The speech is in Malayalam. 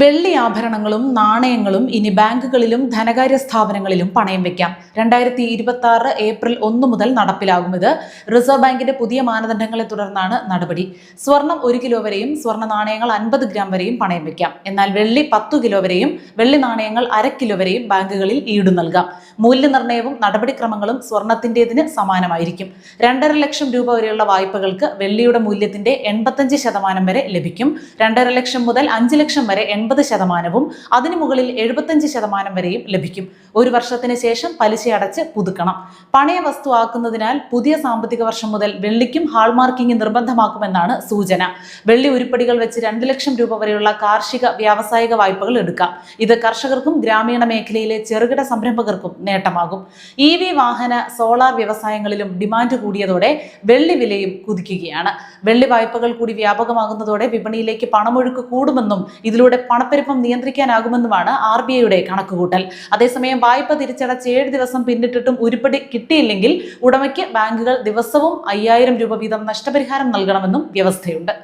വെള്ളി ആഭരണങ്ങളും നാണയങ്ങളും ഇനി ബാങ്കുകളിലും ധനകാര്യ സ്ഥാപനങ്ങളിലും പണയം വെക്കാം. രണ്ടായിരത്തി ഇരുപത്തി ആറ് ഏപ്രിൽ ഒന്ന് മുതൽ നടപ്പിലാകും ഇത് റിസർവ് ബാങ്കിന്റെ പുതിയ മാനദണ്ഡങ്ങളെ തുടർന്നാണ് നടപടി. സ്വർണം ഒരു കിലോ വരെയും സ്വർണ നാണയങ്ങൾ അൻപത് ഗ്രാം വരെയും പണയം വെക്കാം. എന്നാൽ വെള്ളി പത്തു കിലോ വരെയും വെള്ളി നാണയങ്ങൾ അര കിലോ വരെയും ബാങ്കുകളിൽ ഈട് നൽകാം. മൂല്യനിർണയവും നടപടിക്രമങ്ങളും സ്വർണത്തിന്റേതിന് സമാനമായിരിക്കും. രണ്ടര ലക്ഷം രൂപ വരെയുള്ള വായ്പകൾക്ക് വെള്ളിയുടെ മൂല്യത്തിന്റെ എൺപത്തഞ്ച് ശതമാനം വരെ ലഭിക്കും. രണ്ടര ലക്ഷം മുതൽ അഞ്ച് ലക്ഷം വരെ എൺപത് ശതമാനവും അതിനു മുകളിൽ എഴുപത്തഞ്ച് ശതമാനം വരെയും ലഭിക്കും. ഒരു വർഷത്തിന് ശേഷം പലിശ അടച്ച് പുതുക്കണം. പണയ വസ്തു ആക്കുന്നതിനാൽ പുതിയ സാമ്പത്തിക വർഷം മുതൽ വെള്ളിക്കും ഹാൾമാർക്കിംഗ് നിർബന്ധമാക്കുമെന്നാണ് സൂചന. വെള്ളി ഉരുപ്പടികൾ വെച്ച് രണ്ട് ലക്ഷം രൂപ വരെയുള്ള കാർഷിക വ്യാവസായിക വായ്പകൾ എടുക്കാം. ഇത് കർഷകർക്കും ഗ്രാമീണ മേഖലയിലെ ചെറുകിട സംരംഭകർക്കും നേട്ടമാകും. ഇ വി വാഹന സോളാർ വ്യവസായങ്ങളിലും ഡിമാൻഡ് കൂടിയതോടെ വെള്ളി വിലയും കുതിക്കുകയാണ്. വെള്ളി വായ്പകൾ കൂടി വ്യാപകമാകുന്നതോടെ വിപണിയിലേക്ക് പണമൊഴുക്ക് കൂടുമെന്നും ഇതിലൂടെ പണപ്പെരുപ്പം നിയന്ത്രിക്കാനാകുമെന്നുമാണ് ആർ ബി ഐയുടെ കണക്കുകൂട്ടൽ. അതേസമയം വായ്പ തിരിച്ചടച്ച് ഏഴ് ദിവസം പിന്നിട്ടിട്ടും ഉരുപ്പടി കിട്ടിയില്ലെങ്കിൽ ഉടമയ്ക്ക് ബാങ്കുകൾ ദിവസവും അയ്യായിരം രൂപ വീതം നഷ്ടപരിഹാരം നൽകണമെന്നും വ്യവസ്ഥയുണ്ട്.